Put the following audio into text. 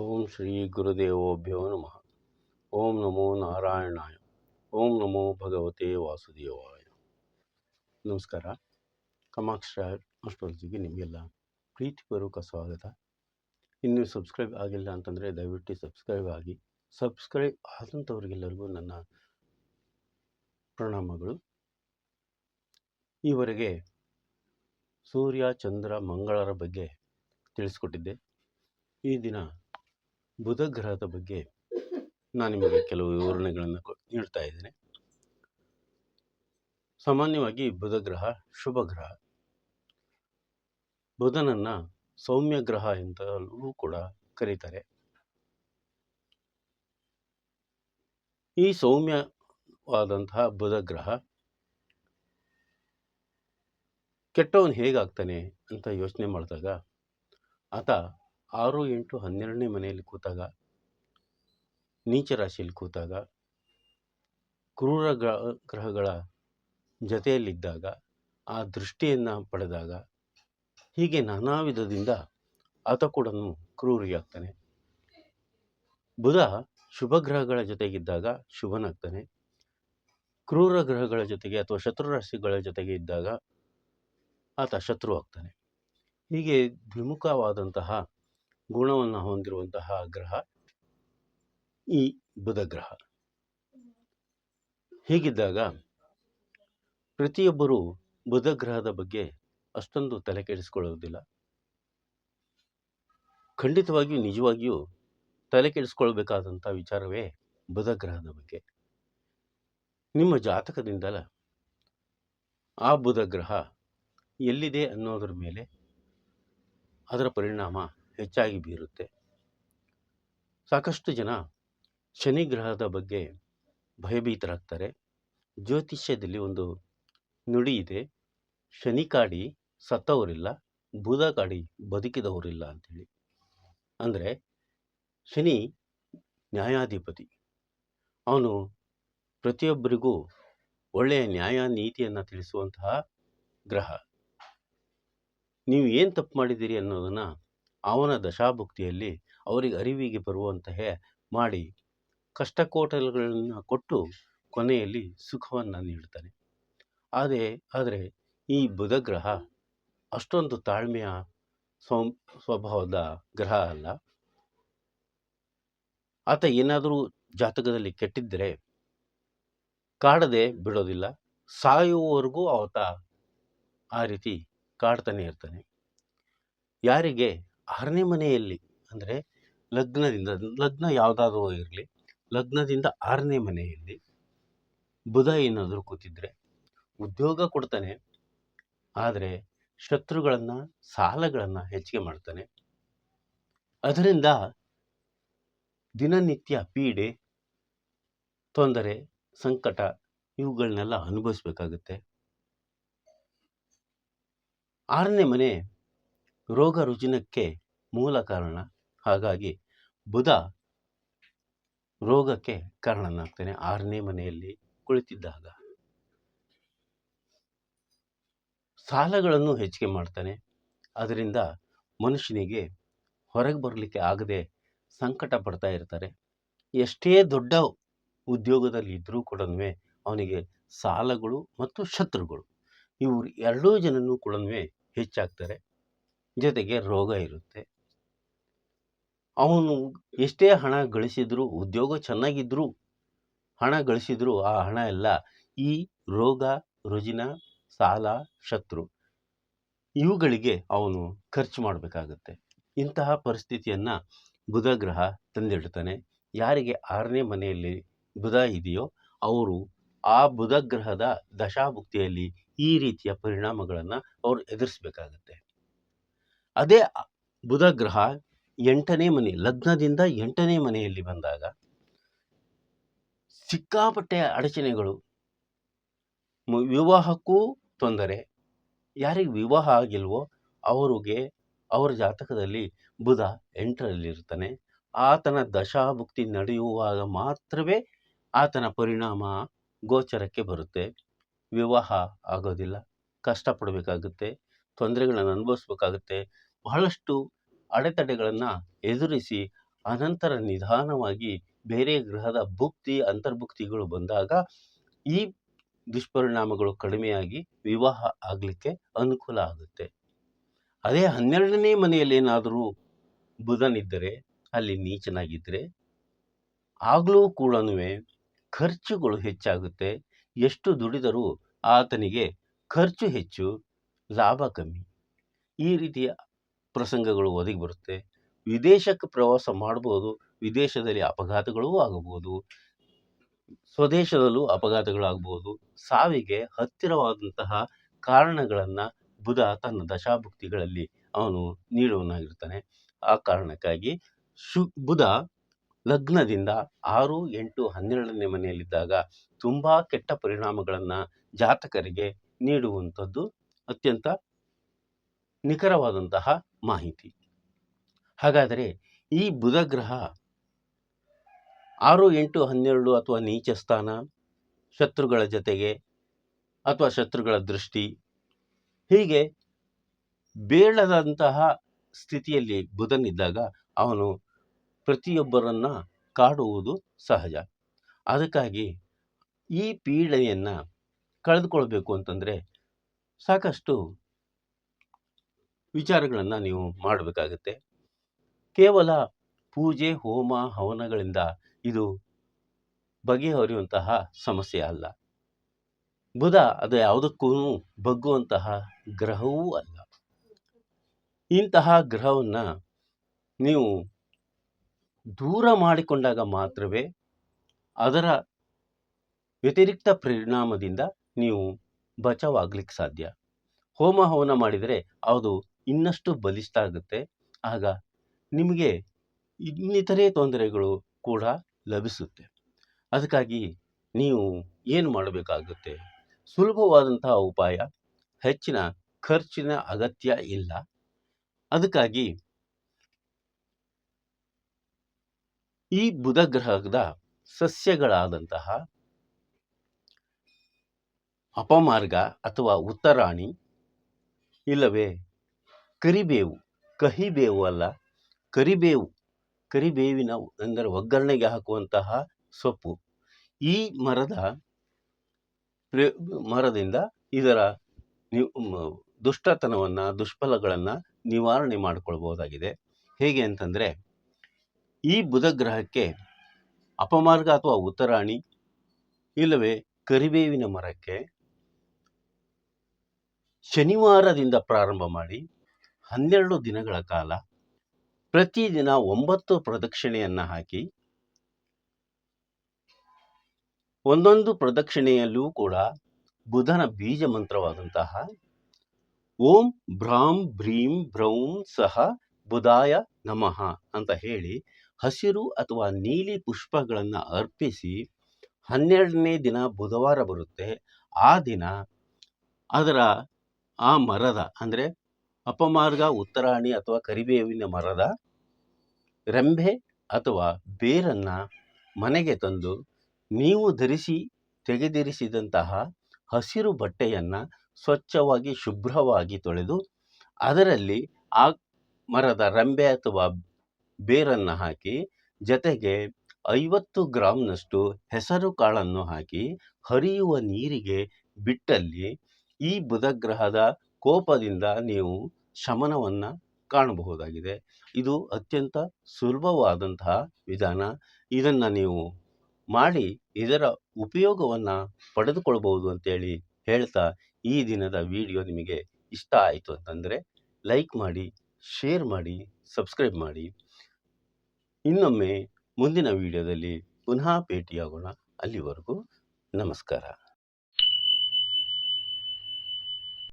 ಓಂ ಶ್ರೀ ಗುರುದೇವೋಭ್ಯೋ ನಮಃ. ಓಂ ನಮೋ ನಾರಾಯಣಾಯ. ಓಂ ನಮೋ ಭಗವತೆ ವಾಸುದೇವಾಯ. ನಮಸ್ಕಾರ. ಕಮಾಕ್ಷ ಅಸ್ಟ್ರಾಲಜಿಗೆ ನಿಮಗೆಲ್ಲ ಪ್ರೀತಿಪೂರ್ವಕ ಸ್ವಾಗತ. ಇನ್ನೂ ಸಬ್ಸ್ಕ್ರೈಬ್ ಆಗಿಲ್ಲ ಅಂತಂದರೆ ದಯವಿಟ್ಟು ಸಬ್ಸ್ಕ್ರೈಬ್ ಆಗಿ. ಸಬ್ಸ್ಕ್ರೈಬ್ ಆದಂಥವ್ರಿಗೆಲ್ಲರಿಗೂ ನನ್ನ ಪ್ರಣಾಮಗಳು. ಈವರೆಗೆ ಸೂರ್ಯ, ಚಂದ್ರ, ಮಂಗಳರ ಬಗ್ಗೆ ತಿಳಿಸ್ಕೊಟ್ಟಿದ್ದೆ. ಈ ದಿನ ಬುಧ ಗ್ರಹದ ಬಗ್ಗೆ ನಾನು ನಿಮಗೆ ಕೆಲವು ವಿವರಣೆಗಳನ್ನು ನೀಡ್ತಾ ಇದ್ದೇನೆ. ಸಾಮಾನ್ಯವಾಗಿ ಬುಧ ಗ್ರಹ ಶುಭ ಗ್ರಹ. ಬುಧನನ್ನ ಸೌಮ್ಯ ಗ್ರಹ ಎಂತಲೂ ಕೂಡ ಕರೀತಾರೆ. ಈ ಸೌಮ್ಯವಾದಂತಹ ಬುಧ ಗ್ರಹ ಕೆಟ್ಟವನು ಹೇಗಾಗ್ತಾನೆ ಅಂತ ಯೋಚನೆ ಮಾಡಿದಾಗ ಆತ ಆರು ಎಂಟು ಹನ್ನೆರಡನೇ ಮನೆಯಲ್ಲಿ ಕೂತಾಗ, ನೀಚ ರಾಶಿಯಲ್ಲಿ ಕೂತಾಗ, ಕ್ರೂರ ಗ್ರಹ ಗ್ರಹಗಳ ಜೊತೆಯಲ್ಲಿದ್ದಾಗ, ಆ ದೃಷ್ಟಿಯನ್ನು ಪಡೆದಾಗ ಹೀಗೆ ನಾನಾ ವಿಧದಿಂದ ಆತ ಕೂಡ ಕ್ರೂರಿಯಾಗ್ತಾನೆ. ಬುಧ ಶುಭ ಗ್ರಹಗಳ ಜೊತೆಗಿದ್ದಾಗ ಶುಭನಾಗ್ತಾನೆ. ಕ್ರೂರ ಗ್ರಹಗಳ ಜೊತೆಗೆ ಅಥವಾ ಶತ್ರು ರಾಶಿಗಳ ಜೊತೆಗೆ ಇದ್ದಾಗ ಆತ ಶತ್ರು ಆಗ್ತಾನೆ. ಹೀಗೆ ದ್ವಿಮುಖವಾದಂತಹ ಗುಣವನ್ನು ಹೊಂದಿರುವಂತಹ ಗ್ರಹ ಈ ಬುಧ ಗ್ರಹ. ಹೀಗಿದ್ದಾಗ ಪ್ರತಿಯೊಬ್ಬರೂ ಬುಧ ಗ್ರಹದ ಬಗ್ಗೆ ಅಷ್ಟೊಂದು ತಲೆ ಕೆಡಿಸ್ಕೊಳ್ಳೋದಿಲ್ಲ ಖಂಡಿತವಾಗಿಯೂ ನಿಜವಾಗಿಯೂ ತಲೆ ಕೆಡಿಸ್ಕೊಳ್ಬೇಕಾದಂಥ ವಿಚಾರವೇ ಬುಧ ಗ್ರಹದ ಬಗ್ಗೆ. ನಿಮ್ಮ ಜಾತಕದಿಂದಲ ಆ ಬುಧ ಗ್ರಹ ಎಲ್ಲಿದೆ ಅನ್ನೋದ್ರ ಮೇಲೆ ಅದರ ಪರಿಣಾಮ ಹೆಚ್ಚಾಗಿ ಬೀರುತ್ತೆ. ಸಾಕಷ್ಟು ಜನ ಶನಿ ಗ್ರಹದ ಬಗ್ಗೆ ಭಯಭೀತರಾಗ್ತಾರೆ. ಜ್ಯೋತಿಷ್ಯದಲ್ಲಿ ಒಂದು ನುಡಿ ಇದೆ. ಶನಿ ಕಾಡಿ ಸತ್ತವರಿಲ್ಲ, ಬುಧ ಕಾಡಿ ಬದುಕಿದವರಿಲ್ಲ ಅಂಥೇಳಿ ಅಂದರೆ ಶನಿ ನ್ಯಾಯಾಧಿಪತಿ. ಅವನು ಪ್ರತಿಯೊಬ್ಬರಿಗೂ ಒಳ್ಳೆಯ ನ್ಯಾಯ ನೀತಿಯನ್ನು ತಿಳಿಸುವಂತಹ ಗ್ರಹ. ನೀವು ಏನು ತಪ್ಪು ಮಾಡಿದ್ದೀರಿ ಅನ್ನೋದನ್ನು ಅವನ ದಶಾಭುಕ್ತಿಯಲ್ಲಿ ಅವರಿಗೆ ಅರಿವಿಗೆ ಬರುವಂತಹ ಮಾಡಿ ಕಷ್ಟಕೋಟಗಳನ್ನು ಕೊಟ್ಟು ಕೊನೆಯಲ್ಲಿ ಸುಖವನ್ನು ನೀಡ್ತಾನೆ ಆದರೆ ಆದರೆ ಈ ಬುಧ ಗ್ರಹ ಅಷ್ಟೊಂದು ತಾಳ್ಮೆಯ ಸ್ವ, ಸ್ವಭಾವದ ಗ್ರಹ ಅಲ್ಲ. ಆತ ಏನಾದರೂ ಜಾತಕದಲ್ಲಿ ಕೆಟ್ಟಿದ್ದರೆ ಕಾಡದೆ ಬಿಡೋದಿಲ್ಲ. ಸಾಯುವವರೆಗೂ ಆತ ಆ ರೀತಿ ಕಾಡ್ತಾನೆ ಇರ್ತಾನೆ. ಯಾರಿಗೆ? ಆರನೇ ಮನೆಯಲ್ಲಿ ಅಂದರೆ ಲಗ್ನದಿಂದ, ಲಗ್ನ ಯಾವುದಾದ್ರೂ ಇರಲಿ, ಲಗ್ನದಿಂದ ಆರನೇ ಮನೆಯಲ್ಲಿ ಬುಧ ಏನಾದರೂ ಕೂತಿದ್ರೆ ಉದ್ಯೋಗ ಕೊಡ್ತಾನೆ, ಆದರೆ ಶತ್ರುಗಳನ್ನು, ಸಾಲಗಳನ್ನು ಹೆಚ್ಚಿಗೆ ಮಾಡ್ತಾನೆ. ಅದರಿಂದ ದಿನನಿತ್ಯ ಪೀಡೆ, ತೊಂದರೆ, ಸಂಕಟ ಇವುಗಳನ್ನೆಲ್ಲ ಅನುಭವಿಸ್ಬೇಕಾಗುತ್ತೆ. ಆರನೇ ಮನೆ ರೋಗ ರುಜಿನಕ್ಕೆ ಮೂಲ ಕಾರಣ. ಹಾಗಾಗಿ ಬುಧ ರೋಗಕ್ಕೆ ಕಾರಣನಾಗ್ತಾನೆ. ಆರನೇ ಮನೆಯಲ್ಲಿ ಕುಳಿತಿದ್ದಾಗ ಸಾಲಗಳನ್ನು ಹೆಚ್ಚಿಗೆ ಮಾಡ್ತಾನೆ. ಅದರಿಂದ ಮನುಷ್ಯನಿಗೆ ಹೊರಗೆ ಬರಲಿಕ್ಕೆ ಆಗದೆ ಸಂಕಟ ಪಡ್ತಾ ಇರ್ತಾರೆ. ಎಷ್ಟೇ ದೊಡ್ಡ ಉದ್ಯೋಗದಲ್ಲಿ ಇದ್ದರೂ ಕೂಡ ಅವನಿಗೆ ಸಾಲಗಳು ಮತ್ತು ಶತ್ರುಗಳು. ಇವರು ಎರಡೂ ಜನನೂ ಕೂಡ ಹೆಚ್ಚಾಗ್ತಾರೆ. ಜೊತೆಗೆ ರೋಗ ಇರುತ್ತೆ. ಅವನು ಎಷ್ಟೇ ಹಣ ಗಳಿಸಿದರೂ, ಉದ್ಯೋಗ ಚೆನ್ನಾಗಿದ್ದರೂ ಹಣ ಗಳಿಸಿದರೂ ಆ ಹಣ ಎಲ್ಲ ಈ ರೋಗ, ರುಜಿನ, ಸಾಲ, ಶತ್ರು ಇವುಗಳಿಗೆ ಅವನು ಖರ್ಚು ಮಾಡಬೇಕಾಗುತ್ತೆ. ಇಂತಹ ಪರಿಸ್ಥಿತಿಯನ್ನು ಬುಧ ಗ್ರಹ ತಂದಿಡ್ತಾನೆ. ಯಾರಿಗೆ ಆರನೇ ಮನೆಯಲ್ಲಿ ಬುಧ ಇದೆಯೋ ಅವರು ಆ ಬುಧ ಗ್ರಹದ ದಶಾಭುಕ್ತಿಯಲ್ಲಿ ಈ ರೀತಿಯ ಪರಿಣಾಮಗಳನ್ನು ಅವರು ಎದುರಿಸಬೇಕಾಗತ್ತೆ. ಅದೇ ಬುಧ ಗ್ರಹ ಎಂಟನೇ ಮನೆ, ಲಗ್ನದಿಂದ ಎಂಟನೇ ಮನೆಯಲ್ಲಿ ಬಂದಾಗ ಸಿಕ್ಕಾಪಟ್ಟೆ ಅಡಚಣೆಗಳು. ವಿವಾಹಕ್ಕೂ ತೊಂದರೆ. ಯಾರಿಗೆ ವಿವಾಹ ಆಗಿಲ್ವೋ ಅವರಿಗೆ ಅವರ ಜಾತಕದಲ್ಲಿ ಬುಧ ಎಂಟರಲ್ಲಿರ್ತಾನೆ ಆತನ ದಶಾಭುಕ್ತಿ ನಡೆಯುವಾಗ ಮಾತ್ರವೇ ಆತನ ಪರಿಣಾಮ ಗೋಚರಕ್ಕೆ ಬರುತ್ತೆ. ವಿವಾಹ ಆಗೋದಿಲ್ಲ. ಕಷ್ಟಪಡಬೇಕಾಗುತ್ತೆ. ತೊಂದರೆಗಳನ್ನು ಅನುಭವಿಸ್ಬೇಕಾಗುತ್ತೆ. ಬಹಳಷ್ಟು ಅಡೆತಡೆಗಳನ್ನು ಎದುರಿಸಿ ಅನಂತರ ನಿಧಾನವಾಗಿ ಬೇರೆ ಗ್ರಹದ ಭುಕ್ತಿ, ಅಂತರ್ಭುಕ್ತಿಗಳು ಬಂದಾಗ ಈ ದುಷ್ಪರಿಣಾಮಗಳು ಕಡಿಮೆಯಾಗಿ ವಿವಾಹ ಆಗಲಿಕ್ಕೆ ಅನುಕೂಲ ಆಗುತ್ತೆ. ಅದೇ ಹನ್ನೆರಡನೇ ಮನೆಯಲ್ಲಿ ಏನಾದರೂ ಬುಧನಿದ್ದರೆ, ಅಲ್ಲಿ ನೀಚನಾಗಿದ್ದರೆ, ಆಗಲೂ ಕೂಡ ಖರ್ಚುಗಳು ಹೆಚ್ಚಾಗುತ್ತೆ. ಎಷ್ಟು ದುಡಿದರೂ ಆತನಿಗೆ ಖರ್ಚು ಹೆಚ್ಚು, ಲಾಭ ಕಮ್ಮಿ. ಈ ರೀತಿಯ ಪ್ರಸಂಗಗಳು ಒದಗಿ ಬರುತ್ತೆ. ವಿದೇಶಕ್ಕೆ ಪ್ರವಾಸ ಮಾಡ್ಬೋದು, ವಿದೇಶದಲ್ಲಿ ಅಪಘಾತಗಳೂ ಆಗಬಹುದು ಸ್ವದೇಶದಲ್ಲೂ ಅಪಘಾತಗಳಾಗ್ಬೋದು. ಸಾವಿಗೆ ಹತ್ತಿರವಾದಂತಹ ಕಾರಣಗಳನ್ನು ಬುಧ ತನ್ನ ದಶಾಭುಕ್ತಿಗಳಲ್ಲಿ ಅವನು ನೀಡುವನಾಗಿರ್ತಾನೆ ಆ ಕಾರಣಕ್ಕಾಗಿ ಶು, ಬುಧ ಲಗ್ನದಿಂದ ಆರು, ಎಂಟು, ಹನ್ನೆರಡನೇ ಮನೆಯಲ್ಲಿದ್ದಾಗ ತುಂಬ ಕೆಟ್ಟ ಪರಿಣಾಮಗಳನ್ನು ಜಾತಕರಿಗೆ ನೀಡುವಂಥದ್ದು ಅತ್ಯಂತ ನಿಖರವಾದಂತಹ ಮಾಹಿತಿ. ಹಾಗಾದರೆ ಈ ಬುಧ ಗ್ರಹ ಆರು ಎಂಟು ಹನ್ನೆರಡು ಅಥವಾ ನೀಚ ಸ್ಥಾನ, ಶತ್ರುಗಳ ಜೊತೆಗೆ ಅಥವಾ ಶತ್ರುಗಳ ದೃಷ್ಟಿ, ಹೀಗೆ ಬೇಡದಂತಹ ಸ್ಥಿತಿಯಲ್ಲಿ ಬುಧನಿದ್ದಾಗ ಅವನು ಪ್ರತಿಯೊಬ್ಬರನ್ನ ಕಾಡುವುದು ಸಹಜ. ಅದಕ್ಕಾಗಿ ಈ ಪೀಡೆಯನ್ನು ಕಳೆದುಕೊಳ್ಬೇಕು ಅಂತಂದರೆ ಸಾಕಷ್ಟು ವಿಚಾರಗಳನ್ನು ನೀವು ಮಾಡಬೇಕಾಗತ್ತೆ. ಕೇವಲ ಪೂಜೆ, ಹೋಮ, ಹವನಗಳಿಂದ ಇದು ಬಗೆಹರಿಯುವಂತಹ ಸಮಸ್ಯೆ ಅಲ್ಲ. ಬುಧ ಅದು ಯಾವುದಕ್ಕೂ ಬಗ್ಗುವಂತಹ ಗ್ರಹವೂ ಅಲ್ಲ. ಇಂತಹ ಗ್ರಹವನ್ನು ನೀವು ದೂರ ಮಾಡಿಕೊಂಡಾಗ ಮಾತ್ರವೇ ಅದರ ವ್ಯತಿರಿಕ್ತ ಪರಿಣಾಮದಿಂದ ನೀವು ಬಚಾವಾಗ್ಲಿಕ್ಕೆ ಸಾಧ್ಯ. ಹೋಮ, ಹವನ ಮಾಡಿದರೆ ಅದು ಇನ್ನಷ್ಟು ಬಲಿಷ್ಠ ಆಗುತ್ತೆ ಆಗ ನಿಮಗೆ ಇನ್ನಿತರೆ ತೊಂದರೆಗಳು ಕೂಡ ಲಭಿಸುತ್ತೆ. ಅದಕ್ಕಾಗಿ ನೀವು ಏನು ಮಾಡಬೇಕಾಗುತ್ತೆ? ಸುಲಭವಾದಂತಹ ಉಪಾಯ, ಹೆಚ್ಚಿನ ಖರ್ಚಿನ ಅಗತ್ಯ ಇಲ್ಲ. ಅದಕ್ಕಾಗಿ ಈ ಬುಧ ಗ್ರಹದ ಸಸ್ಯಗಳಾದಂತಹ ಅಪಮಾರ್ಗ ಅಥವಾ ಉತ್ತರಾಣಿ, ಇಲ್ಲವೇ ಕರಿಬೇವು, ಕಹಿಬೇವು ಅಲ್ಲ, ಕರಿಬೇವು, ಕರಿಬೇವಿನ ಅಂದರೆ ಒಗ್ಗರಣೆಗೆ ಹಾಕುವಂತಹ ಸೊಪ್ಪು. ಈ ಮರದ ಮರದಿಂದ ಇದರ ದುಷ್ಟತನವನ್ನು, ದುಷ್ಫಲಗಳನ್ನು ನಿವಾರಣೆ ಮಾಡಿಕೊಳ್ಬಹುದಾಗಿದೆ. ಹೇಗೆ ಅಂತಂದರೆ, ಈ ಬುಧ ಗ್ರಹಕ್ಕೆ ಅಪಮಾರ್ಗ ಅಥವಾ ಉತ್ತರಾಣಿ, ಇಲ್ಲವೇ ಕರಿಬೇವಿನ ಮರಕ್ಕೆ ಶನಿವಾರದಿಂದ ಪ್ರಾರಂಭ ಮಾಡಿ ಹನ್ನೆರಡು ದಿನಗಳ ಕಾಲ ಪ್ರತಿದಿನ ಒಂಬತ್ತು ಪ್ರದಕ್ಷಿಣೆಯನ್ನು ಹಾಕಿ ಒಂದೊಂದು ಪ್ರದಕ್ಷಿಣೆಯಲ್ಲೂ ಕೂಡ ಬುಧನ ಬೀಜ ಮಂತ್ರವಾದಂತಹ ಓಂ ಭ್ರಾಂ ಭ್ರೀಂ ಭ್ರೌಂ ಸಹ ಬುಧಾಯ ನಮಃ ಅಂತ ಹೇಳಿ ಹಸಿರು ಅಥವಾ ನೀಲಿ ಪುಷ್ಪಗಳನ್ನು ಅರ್ಪಿಸಿ ಹನ್ನೆರಡನೇ ದಿನ ಬುಧವಾರ ಬರುತ್ತೆ. ಆ ದಿನ ಅದರ ಆ ಮರದ ಅಂದರೆ ಅಪಮಾರ್ಗ, ಉತ್ತರಾಣಿ ಅಥವಾ ಕರಿಬೇವಿನ ಮರದ ರೆಂಬೆ ಅಥವಾ ಬೇರನ್ನು ಮನೆಗೆ ತಂದು ನೀವು ಧರಿಸಿ, ತೆಗೆದಿರಿಸಿದಂತಹ ಹಸಿರು ಬಟ್ಟೆಯನ್ನು ಸ್ವಚ್ಛವಾಗಿ, ಶುಭ್ರವಾಗಿ ತೊಳೆದು, ಅದರಲ್ಲಿ ಆ ಮರದ ರೆಂಬೆ ಅಥವಾ ಬೇರನ್ನು ಹಾಕಿ, ಜೊತೆಗೆ ಐವತ್ತು ಗ್ರಾಮ್ನಷ್ಟು ಹೆಸರು ಕಾಳನ್ನು ಹಾಕಿ, ಹರಿಯುವ ನೀರಿಗೆ ಬಿಟ್ಟಲ್ಲಿ ಈ ಬುಧಗ್ರಹದ ಕೋಪದಿಂದ ನೀವು ಶಮನವನ್ನು ಕಾಣಬಹುದಾಗಿದೆ. ಇದು ಅತ್ಯಂತ ಸುಲಭವಾದಂತಹ ವಿಧಾನ. ಇದನ್ನು ನೀವು ಮಾಡಿ ಇದರ ಉಪಯೋಗವನ್ನು ಪಡೆದುಕೊಳ್ಬೋದು ಅಂತೇಳಿ ಹೇಳ್ತಾ ಈ ದಿನದ ವಿಡಿಯೋ ನಿಮಗೆ ಇಷ್ಟ ಆಯಿತು ಅಂತಂದರೆ ಲೈಕ್ ಮಾಡಿ, ಶೇರ್ ಮಾಡಿ, ಸಬ್ಸ್ಕ್ರೈಬ್ ಮಾಡಿ. ಇನ್ನೊಮ್ಮೆ ಮುಂದಿನ ವಿಡಿಯೋದಲ್ಲಿ ಪುನಃ ಭೇಟಿಯಾಗೋಣ. ಅಲ್ಲಿವರೆಗೂ ನಮಸ್ಕಾರ.